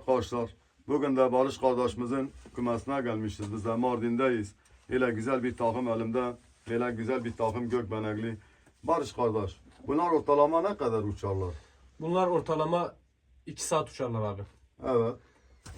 arkadaşlar. Bugün de Barış kardeşimizin kümesine gelmişiz. Biz de Mardin'deyiz. Öyle güzel bir takım elimde. Öyle güzel bir takım gökbenekli. Barış kardeş, bunlar ortalama ne kadar uçarlar? Bunlar ortalama 2 saat uçarlar abi. Evet,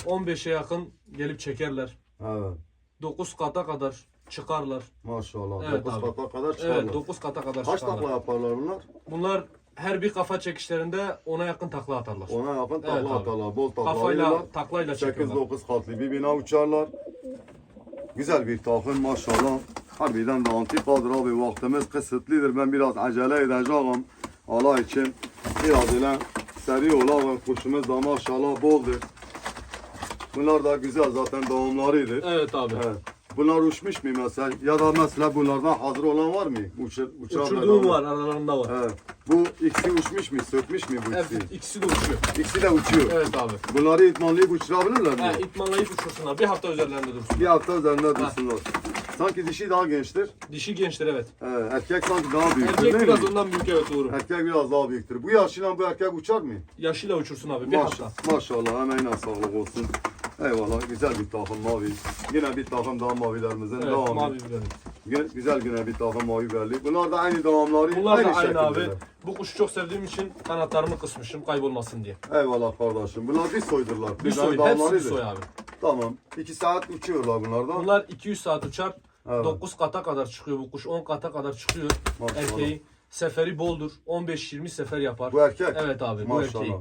15'e yakın gelip çekerler. evet. 9 kata kadar çıkarlar. Maşallah. Evet 9 abi. kata kadar çıkarlar. Evet 9 kata kadar Kaç çıkarlar. takla yaparlar bunlar? Bunlar her bir kafa çekişlerinde ona yakın takla atarlar. Ona yakın takla Evet abi. atarlar. Bol takla alıyorlar. Kafayla taklayla çekiyorlar. 8-9 katlı bir bina uçarlar. Güzel bir takım maşallah. Harbiden de antikadır abi vaktimiz kısıtlıdır. Ben biraz acele edeceğim. Allah için biraz öyle seri olalım. Kuşumuz da maşallah boldur. Bunlar da güzel zaten doğumlarıdır. Evet abi. Evet. Bunlar uçmuş mu mesela? Ya da mesela bunlardan hazır olan var mı? Uçur, uçan Uçurduğum var aralarında var. Evet. Bu ikisi uçmuş mu? Sökmüş mü bu Evet ikisi? ikisi de uçuyor. İkisi de uçuyor. Evet abi. Bunları itmanlayıp uçurabilirler mi? He, itmanlayıp uçursunlar. Bir hafta üzerlerinde dursun. Bir hafta üzerinde dursunlar. Sanki dişi daha gençtir. Dişi gençler evet. Evet, erkek sanki daha büyüktür Erkek değil biraz mi? ondan büyük evet doğru. Erkek biraz daha büyüktür. Bu yaşıyla bu erkek uçar mı? Yaşıyla uçursun abi bir Maş- hafta. maşallah emeğine sağlık olsun. Eyvallah güzel bir takım mavi. Yine bir takım daha mavilerimizin Evet devamı. mavi. Gü- Güzel güne bir takım mavi belli. Bunlar da aynı devamları. Bunlar da aynı şekildeler. abi. Bu kuşu çok sevdiğim için kanatlarımı kısmışım kaybolmasın diye. Eyvallah kardeşim. Bunlar bir soydurlar. Bir soy, hepsi bir soy abi. Tamam. İki saat uçuyorlar bunlardan. Bunlar 200 saat uçar. Evet. 9 kata kadar çıkıyor bu kuş. 10 kata kadar çıkıyor. Maşallah. Erkeği. Seferi boldur. 15-20 sefer yapar. Bu erkek. Evet abi bu Maşallah. erkeği.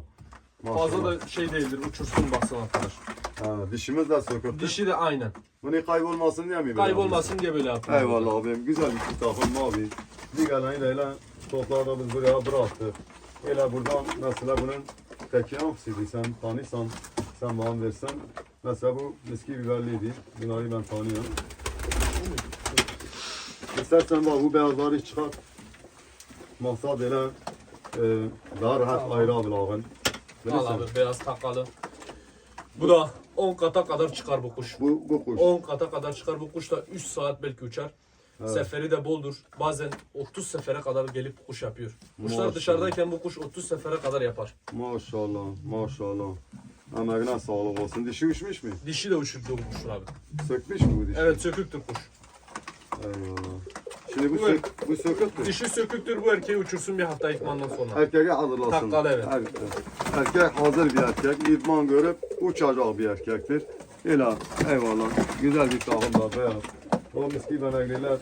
Maşallah. Fazla da şey değildir. Uçursun baksana arkadaş. Ha, dişimiz de söküktü. Dişi de aynen. Bunu kaybolmasın diye mi? böyle Kaybolmasın diye böyle yaptım. Eyvallah abim. Güzel bir kitabın mavi. Bir gelen öyle toplarda biz buraya bıraktık. Öyle buradan mesela bunun teki hangisiydi sen tanıyorsan sen bana versen. Mesela bu miski biberliydi. Bunları ben tanıyorum. İstersen bak bu beyazları çıkar. Maksat öyle e, daha rahat Tamam. ayırabilelim. Al abi beyaz takalı. Bu da 10 kata kadar çıkar bu kuş. Bu, bu kuş. 10 kata kadar çıkar bu kuş da 3 saat belki uçar. Evet. Seferi de boldur. Bazen 30 sefere kadar gelip kuş yapıyor. Kuşlar Maşallah. dışarıdayken bu kuş 30 sefere kadar yapar. Maşallah, maşallah. Emeğine sağlık olsun. Dişi uçmuş mu? Dişi de uçurdu bu kuşlar abi. Sökmüş mü bu dişi? Evet söküktür kuş. Eyvallah. Şimdi bu, Bu- sök, bu söküktür. Dişi söküktür bu erkeği uçursun bir hafta ikmandan sonra. Erkeğe hazırlasın. Takkalı, evet. Er- Erkek hazır bir erkek. İdman görüp uçacak bir erkektir. Ela, eyvallah. Güzel bir takım da beyaz. O miski benekliler.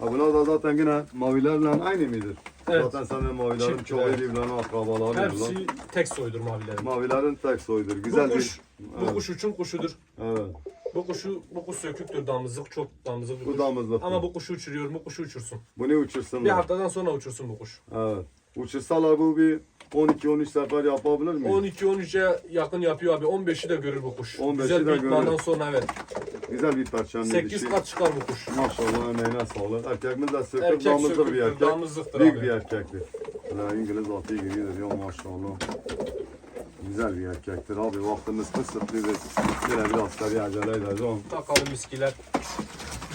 Ha bunlar da zaten yine mavilerle aynı mıdır? Evet. Zaten senin mavilerin Çift, çoğu evet. birbirlerine akrabaları. Hepsi tek soydur mavilerin. Mavilerin tek soyudur. Güzel bu kuş, bir... bu Evet. kuş uçun kuşudur. Evet. Bu kuşu, bu kuş söküktür damızlık, çok damızlık bir Bu kuş. damızlık. Ama bu kuşu uçuruyor, bu kuşu uçursun. Bunu uçursunlar. Bir haftadan sonra uçursun bu kuş. Evet. Uçursalar bu bir 12-13 sefer yapabilir mi? 12-13'e yakın yapıyor abi. 15'i de görür bu kuş. 15'i Güzel de bir görür. sonra evet. Güzel bir perçemli 8 dişi. kat çıkar bu kuş. Maşallah emeğine sağlık. Erkekimiz de söküp Erkek damızlık bir söküktür, erkek. damızlıktır Büyük abi. bir erkektir. Böyle İngiliz atı gibidir ya maşallah. Güzel bir erkektir abi. Vaktimiz kısıtlıdır. Yine biraz tabii acele edeceğim. Takalım miskiler.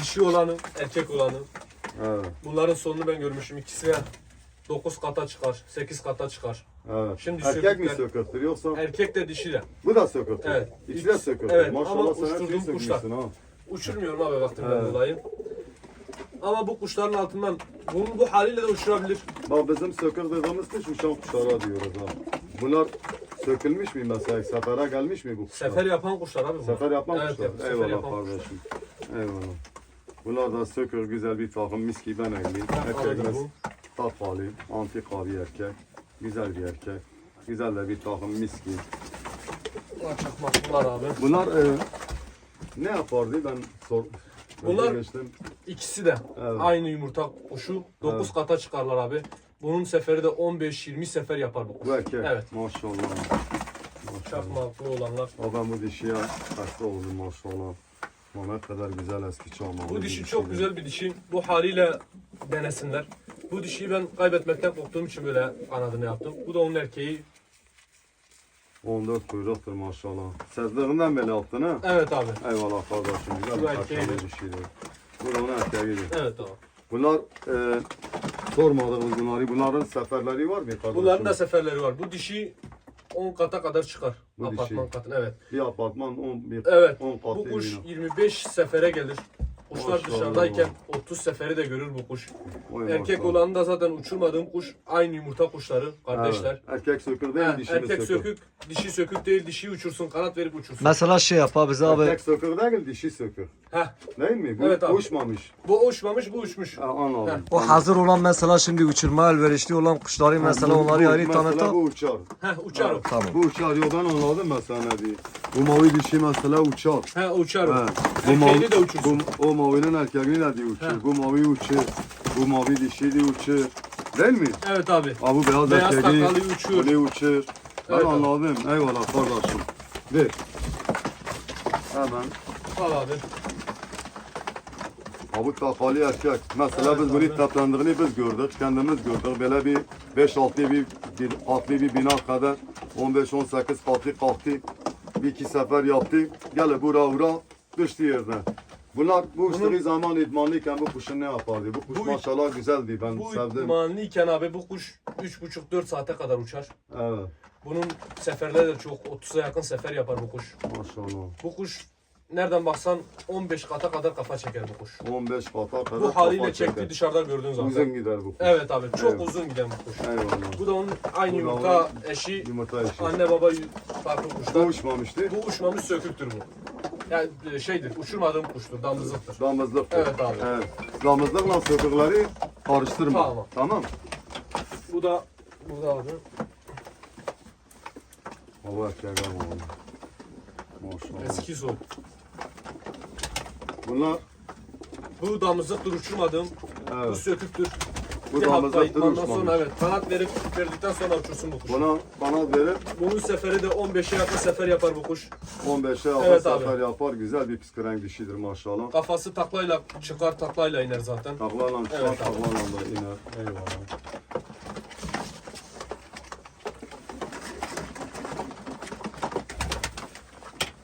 Dişi olanı, erkek olanı. Evet. Bunların sonunu ben görmüşüm. İkisi de 9 kata çıkar, 8 kata çıkar. Evet. Şimdi erkek mi sökükler- söküktür yoksa? Erkek de dişi de. Bu da söküktür. Evet. İkisi de İkisi- söküktür. evet, Maşallah ama sen her şeyi uçturduğum kuşlar. sökmüşsün ha. Uçurmuyorum abi vaktimden Evet. dolayı. Ama bu kuşların altından bunun bu haliyle de uçurabilir. Bak bizim sökük dediğimiz kuş uçan kuşlara diyoruz ha. Bunlar sökülmüş mü mesela? Sefere gelmiş mi bu kuşlar? Sefer yapan kuşlar abi. Sefer yapmak Evet, kuşlar. yap- sefer Eyvallah yapan kuşlar. kardeşim. Eyvallah. Bunlar da sökür güzel bir takım miski benekli. Takalıdır Erkekimiz bu. tatlı, antika bir erkek. Güzel bir erkek. Güzel de bir takım miski. Bunlar çakmaklılar abi. Bunlar e, ne yapardı ben sor. Bunlar- geçtim. İkisi de Evet. aynı yumurta kuşu. 9 kata çıkarlar abi. Bunun seferi de 15-20 sefer yapar bu kuş. Erkek. Evet. Maşallah. Maşallah. Çakmaklı olanlar. O ben bu dişiye hasta oldum maşallah. Ne kadar güzel eski çalmalı. Bu dişi çok güzel bir dişi. Bu haliyle denesinler. Bu dişiyi ben kaybetmekten korktuğum için böyle kanadını yaptım. Bu da onun erkeği. 14 kuyruktur maşallah. Sezdiğinden beri yaptın ha? Evet abi. Eyvallah kardeşim. Güzel bir erkeği dişiydi. Bu da onun erkeğiydi. Evet abi. Bunlar e, sormadığımız bunları. Bunların seferleri var mı kardeşim? Bunların da seferleri var. Bu dişi 10 kata kadar çıkar. Bu dişi. apartman katına evet. Bir apartman 10 bir Evet. 10 katlı Bu kuş bina. 25 sefere gelir. Kuşlar Maşallah. dışarıdayken 30 seferi de görür bu kuş. Oy Erkek maşallah. olanı da zaten uçurmadığım kuş aynı yumurta kuşları kardeşler. Evet. Erkek sökür değil Ha, dişi mi erkek sökür? sökük, dişi sökük değil, dişi uçursun, kanat verip uçursun. Mesela şey yap abi bize abi. Erkek sökür değil dişi sökür. Heh, Değil mi? Bu Evet abi. uçmamış. bu uçmamış, bu uçmuş. Ha, anladım. O hazır olan mesela şimdi uçurma elverişli olan kuşları mesela onları mesela tanıta. bu uçar. Heh, uçar o. Tamam. Bu uçar. Yo ben anladım mesela ne diye. Bu mavi dişi mesela uçar. He, uçar o. Ha. Bu Erkeğini mavi, de uçursun. Bu, o mavinin erkeğini de uçur. Ha. Bu mavi uçur. Bu mavi dişi diye uçur. Değil mi? Evet abi. Ha bu beyaz, Beyaz erkeği sakallı uçuyor. bunu uçur. Ben Evet abi. anladım. Eyvallah kardeşim. Ver. Hemen. Al abi. Ha bu takalı erkek. Mesela Evet biz bunu abi. taplandığını biz gördük. Kendimiz gördük. Böyle bir 5-6 bir, bir katlı bir bina kadar 15-18 katlı kalktı. Bir iki sefer yaptı. Gel bura ura düştü yerden. Bunlar bu uçtuğu zaman idmanlıyken bu kuşun ne yapardı? Bu kuş Bu- maşallah güzeldi. Ben Bu sevdim. idmanlıyken abi bu kuş 3,5-4 saate kadar uçar. Evet. Bunun seferleri de çok 30'a yakın sefer yapar bu kuş. Maşallah. Bu kuş nereden baksan 15 kata kadar kafa çeker bu kuş. 15 kata kadar Bu haliyle çekti çeker. çok dışarıda gördüğün zaman. Uzun gider bu kuş. Evet abi çok Evet. uzun giden bu kuş. Eyvallah. Bu da onun aynı Bu da yumurta eşi Yumurta işi. anne baba y- farklı Bu kuşlar. uçmamıştı. Bu uçmamış söküktür bu. Yani e, şeydir uçurmadığım kuştur damızlıktır. Damızlık. Evet abi. Evet. Damızlıkla sökükleri karıştırma. Tamam. Tamam. Bu da bu da abi. Hava erkek ama. Maşallah. Eski soy. Bunlar Bu damızlıktır uçurmadığım. Bu evet. söküktür. Bu Bir hafta sonra evet kanat verip verdikten sonra uçursun bu kuş. Buna kanat verip Bunun seferi de 15'e yakın sefer yapar bu kuş. 15'e yakın Evet abi. sefer yapar. Güzel bir püsküren dişidir maşallah. Kafası taklayla çıkar taklayla iner zaten. Taklarla çıkar, Evet abi. taklarla da iner. Eyvallah.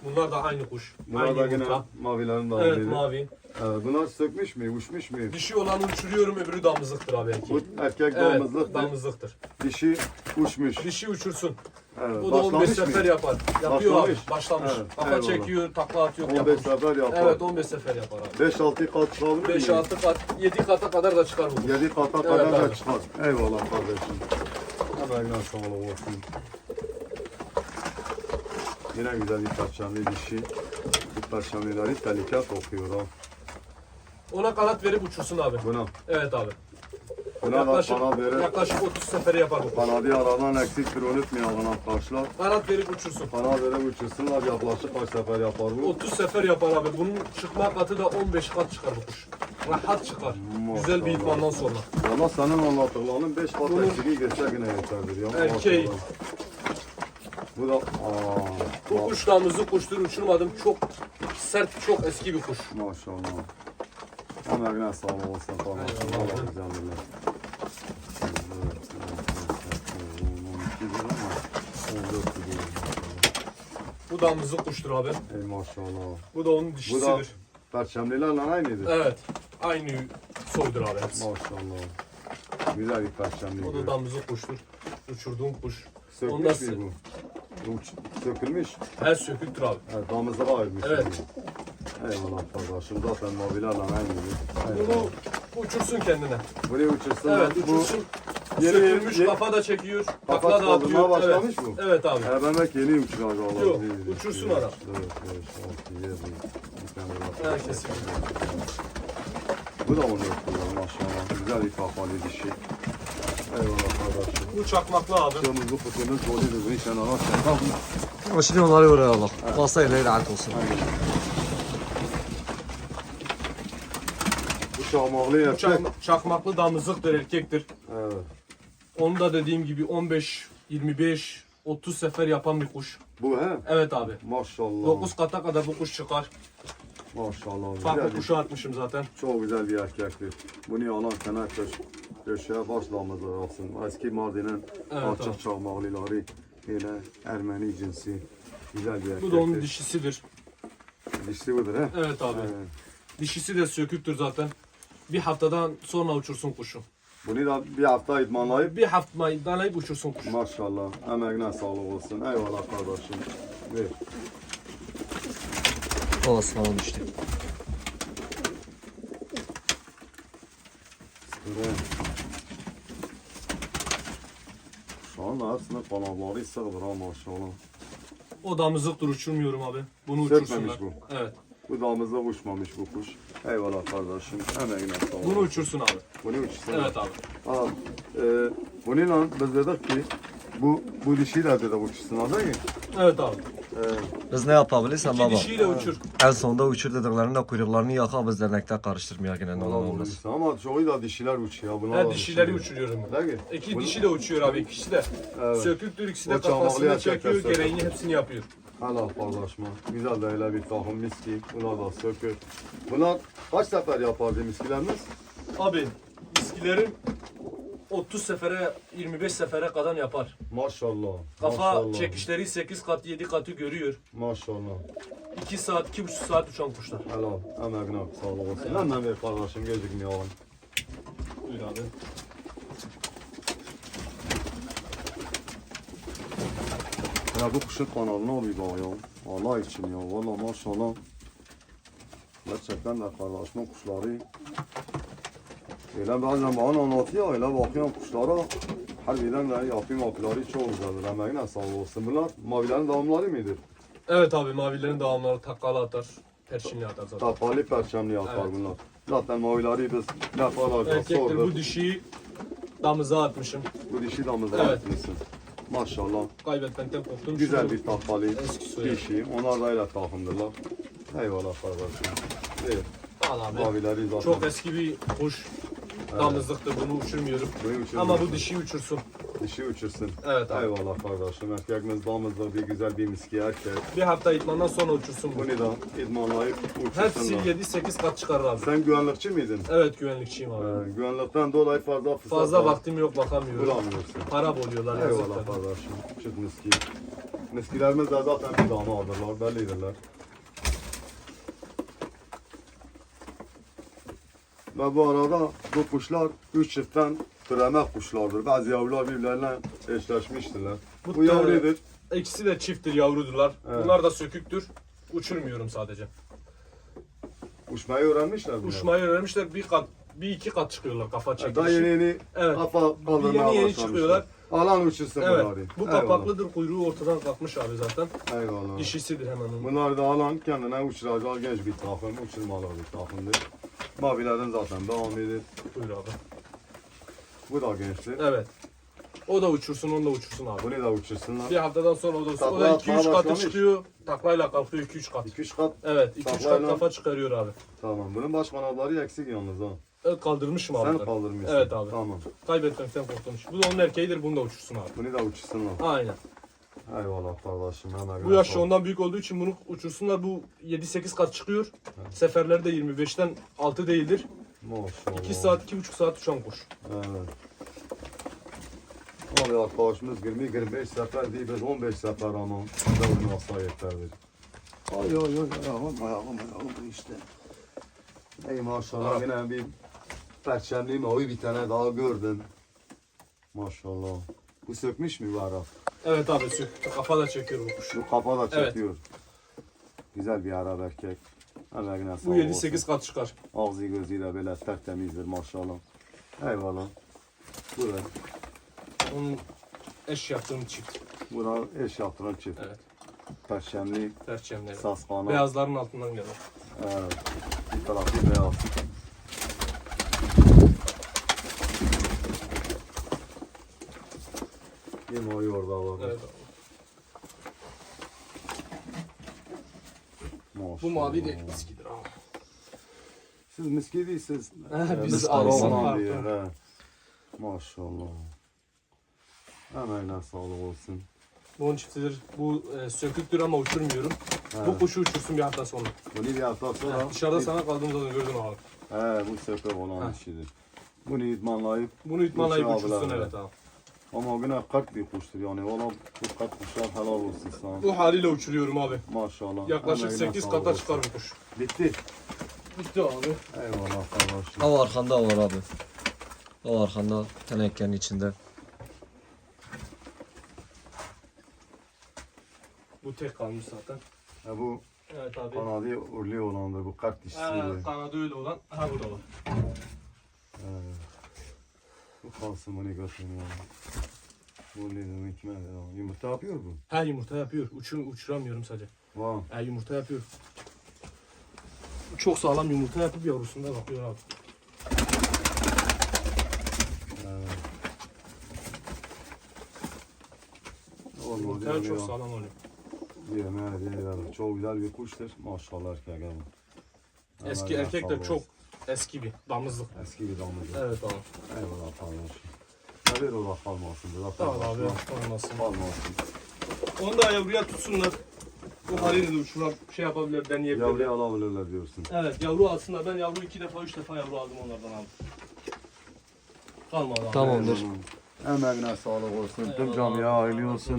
Bunlar da aynı kuş. Bunlar aynı yine yumurta. mavilerin de Evet evet, mavi. Evet, Bunlar sökmüş mü, uçmuş mu? Dişi olanı uçuruyorum öbürü damızlıktır abi Bu erkeği. erkek Evet damızlıktır. damızlıktır. Dişi uçmuş. Dişi uçursun. Evet. O da 15 Başlamış sefer mı? yapar. Yapıyor Başlamış. abi. Başlamış. Evet, Kafa eyvallah. çekiyor, takla atıyor. 15 yapar. sefer yapar. Evet 15 sefer yapar abi. 5-6 kat çıkabilir mi? 5-6 kat, 7 kata kadar da çıkar bu kuş. 7 kata kadar da abi. çıkar. Eyvallah kardeşim. Emeğine sağlık olsun. Yine güzel bir perçemli dişi. Bu perçemlileri tehlike kokuyor ha. Ona kanat verip uçursun abi. Buna, Evet abi. buna Yaklaşık, kanat verir. yaklaşık 30 seferi yapar bu. Kanadı aradan eksiktir unutmayalım arkadaşlar. Kanat verip uçursun. Kanat verip uçursunlar yaklaşık kaç sefer yapar bu? 30 sefer yapar abi. Bunun çıkma katı da 15 kat çıkar bu kuş. Rahat çıkar. Güzel bir Maşallah. itmandan sonra. Valla senin anlattıklarının 5 kat eksiği geçse yine yeterdir ya. Erkeği. Maşallah. Bu da aa, Bu kuş damızlı kuştur uçurmadım. Çok sert, çok eski bir kuş. Maşallah. Emeğine sağlık olsun falan. Allah güzelliğine. Bu damızlı kuştur abi. Ey maşallah. Bu da onun Bu da dişisidir. perçemlilerle aynıydı. Evet. Aynı soydur abi hepsi. Maşallah. Güzel bir perçemli. Bu da damızlı kuştur. Uçurduğum kuş. Sökmüş Ondan mü bu? Bu Sökülmüş. Her söküktür abi. Evet, damızlığa ayırmış. Evet. Eyvallah kardeşim. Zaten mavilerle aynıydı. Bunu Eyvallah. uçursun kendine. Buraya uçursun. Evet bu uçursun. yeni- Sökülmüş yeni- kafa da çekiyor. Kafa Takla da atıyor. başlamış evet. bu. Evet abi. Ha, demek yeni uçuyor galiba. Yok, Bir, uçursun üç, dört, beş, altı, yedi, bir tane daha. Herkes. Bu da onu yapıyor maşallah. Güzel bir kafalı dişi. Eyvallah kardeşim. Bu çakmaklı abi. Şamız bu kutunun golüdür. İnşallah sen Ama şimdi onları oraya al. Pasta ile rahat olsun. Bu şahmağlı Bu erkek. çak- çakmaklı damızlıktır, erkektir. Evet. Onu da dediğim gibi 15, 25, 30 sefer yapan bir kuş. Bu he? Evet abi. Maşallah. 9 kata kadar bu kuş çıkar. Maşallah. Farklı Güzel bir- kuşa atmışım zaten. Çok güzel bir erkektir. Bunu yalan kana köş, köşeye başlamaz olsun. Eski Mardin'in Evet, abi. çakmaklıları. Yine Ermeni cinsi. Güzel bir erkektir. Bu da onun dişisidir. Dişli budur he? Evet abi. Evet. Dişisi de söküktür zaten. Bir haftadan sonra uçursun kuşu. Bunu da bir hafta idmanlayıp Bir hafta maydanlayıp uçursun kuş. maşallah emeğine sağlık olsun. Eyvallah kardeşim. Ver. O sana düştü. Ver. Şu anda hepsine kanalları sığdır ha maşallah. O damızlıktır uçurmuyorum abi. Bunu Sökmemiş uçursunlar. bu. Evet. Bu damızda uçmamış bu kuş. Eyvallah kardeşim. Emeğine sağlık. Bunu uçursun abi. Bunu uçsun. Evet abi. Aa, e, bununla biz dedik ki bu bu dişiyle dedik uçsun ha değil mi? Evet abi. E, Biz ne yapabilirsen İki baba. dişiyle uçur. En sonunda uçur dediklerinde kuyruklarını yaka biz dernekte karıştırmaya yine ne Allah olmaz. vurursa ama çoğu da dişiler uçuyor. Bunlar Her da dişileri uçuyor. uçuruyorum ben. Değil mi? İki Bunu- dişi de uçuyor abi. İkisi de. Evet. Söküktür ikisi de O çamaklı kafasını erkekler çekiyor. sökük. Gereğini hepsini yapıyor. Helal kardeşim. Güzel de öyle bir takım miski. Bunlar da sökür. Bunlar kaç sefer yapardı miskilerimiz? Abi miskilerim 30 sefere 25 sefere kadar yapar. Maşallah. Kafa maşallah. çekişleri 8 kat 7 katı görüyor. Maşallah. 2 saat 2,5 saat uçan kuşlar. Helal. Emeğine sağlık olsun. Hemen ver kardeşim gecikmeyelim. Buyur abi. Ya bu kuşun kanalına bir bak ya. Allah için ya. Valla maşallah. Gerçekten de kardeşimin kuşları. Öyle bazen bana anlatıyor. Öyle bakıyorum kuşlara. Harbiden de yapayım akıları çok güzeldir. Emeğine sağlık olsun. Bunlar mavilerin devamları mıdır? Evet abi mavilerin devamları takkalı atar. Perçinli atar zaten. Tapali perçemli yapar Evet. bunlar. Zaten mavileri biz defalarca Erkektir sorduk. bu dişiyi damıza atmışım. Bu dişi damızda Evet. etmişsin. Maşallah. Kaybetmekten korktum. Güzel bir tapali Eski soyu. dişi. Onlar da öyle takımdırlar. Eyvallah kardeşim. Evet. Mavileri zaten. Çok eski bir kuş. Damızlıktır bunu uçurmuyorum. Ama bu dişi uçursun. Dişi uçursun. Evet abi. Eyvallah kardeşim. Erkekimiz damızda bir güzel bir miski erkek. Bir hafta itmandan sonra uçursun bu. Bunu da idmanlayıp Hepsi uçursunlar. 7-8 kat çıkarır abi. Sen güvenlikçi miydin? Evet güvenlikçiyim abi. Ee, güvenlikten dolayı fazla fırsat Fazla al- vaktim yok bakamıyorum. bulamıyorsun. Para buluyorlar Eyvallah yazıklar. kardeşim. Çık miski. Miskilerimiz de zaten bir dama alırlar, bellidirler. Ve bu arada bu kuşlar üç çiftten türeme kuşlardır. Bazı yavrular birbirlerine eşleşmiştirler. Bu, Bu yavrudur. İkisi de çifttir yavrudular. Evet. Bunlar da söküktür. Uçurmuyorum sadece. Uçmayı öğrenmişler bunlar. Uçmayı öğrenmişler bir kat bir iki kat çıkıyorlar kafa E, Daha yeni yeni Evet. kafa kaldırmaya Yeni yeni çıkıyorlar. Alan uçursun Evet. bunları. Bu Eyvallah. kapaklıdır kuyruğu ortadan kalkmış abi zaten. Eyvallah. Dişisidir hemen onun. Bunlar da alan kendine uçuracak genç bir takım, uçurmalı bir takımdır. Mavilerin zaten devamıdır. Buyur abi. Bu da gençtir. Evet. O da uçursun, onu da uçursun abi. Bunu da uçursunlar. Bir haftadan sonra o da, o Takla da atmaya 2-3 katı başlamış. çıkıyor. Taklayla kalkıyor 2-3 kat. 2-3 kat. Evet 2-3 kat Taklayla- kafa çıkarıyor abi. Tamam. Bunun baş kanatları eksik yalnız ha. Evet kaldırmışım abi. Sen kaldırmışsın. Evet abi. Tamam. Kaybetmekten korkmuş. Bu da onun erkeğidir, bunu da uçursun abi. Bunu da uçursunlar. Aynen. Eyvallah kardeşim. Hemen Bu yaşta ondan büyük olduğu için bunu uçursunlar. Bu 7-8 kat çıkıyor. Seferleri de 25'ten 6 değildir. Maşallah. 2 saat, 2,5 saat uçan kuş. Evet. Abi arkadaşımız 20-25 sefer değil biz 15 sefer ama devrin asla yeterlidir. Ay ay ay ayağım ayağım ayağım işte. Ey maşallah yine bir perçemli mavi bir tane daha gördüm. Maşallah. Bu sökmüş mü bu Arap? Evet abi sök. Kafa da çekiyor bu kuş. Bu kafa da Evet. çekiyor. Güzel bir Arap erkek. Emeğine Bu sağlık 7-8 olsun. kat çıkar. Ağzı gözüyle böyle tertemizdir maşallah. Eyvallah. Bura, Onun eş yaptığım çift. bura eş yaptıran çift. Evet. Perşemli, Perçemleri. saskanı. Beyazların altından gelir. Evet. Bir tarafı beyaz. Mavi orada var. Evet. Bu mavi de eskidir abi. Siz miski değilsiniz. He, biz var. diye, he. Maşallah. Emeğine sağlık olsun. Bunun çiftidir. Bu e, söküktür ama uçurmuyorum. Bu kuşu uçursun bir hafta sonra. Bunu bir hafta sonra... Dışarıda sana kaldığımız zaman gördün abi. He bu sefer olan Ha. işidir. Bunu idmanlayıp Bunu itmalayıp Uçur uçursun evet abi. Ama yine kart bir kuştur yani. Valla bu kart kuşlar helal olsun sana. Bu haliyle uçuruyorum abi. Maşallah. Yaklaşık Emeğine 8 sağlık kata olsun. çıkar bu kuş. Bitti. Bitti abi. Eyvallah kardeşim. Ama arkanda var abi. O arkanda tenekkenin içinde. Bu tek kalmış zaten. Ha, bu Evet abi. kanadı urli olandır. Bu kart dişisi. Ha, kanadı öyle olan. Ha burada var. Evet. Bu kalsın bunu götürün ya. Bu hikmet ya. Yumurta yapıyor bu. Ha yumurta yapıyor. Uçur, uçuramıyorum sadece. Vay. Ha yumurta yapıyor. Çok sağlam yumurta yapıp yavrusunda bakıyor abi. Evet. Olmadı Yumurta yani çok ya. sağlam oluyor. Yemeğe diyelim. Çok güzel bir kuştur. Maşallah erkek abi. Eski Hemen erkek de maşallah çok eski bir damızlık. Eski bir damızlık. Evet abi. Eyvallah kardeşim. Ver o da kalmasın. Tamam abi. Olmasın. Kalmasın. Onu da yavruya tutsunlar. Bu haliyle de uçurlar şey yapabilir, deneyebilirler. Yavruyu alabilirler diyorsun. Evet yavru alsınlar. Ben yavru iki defa, üç defa yavru aldım onlardan abi. Kalmadı abi. Tamamdır. Emeğine sağlık olsun. Tüm camiye hayırlı olsun.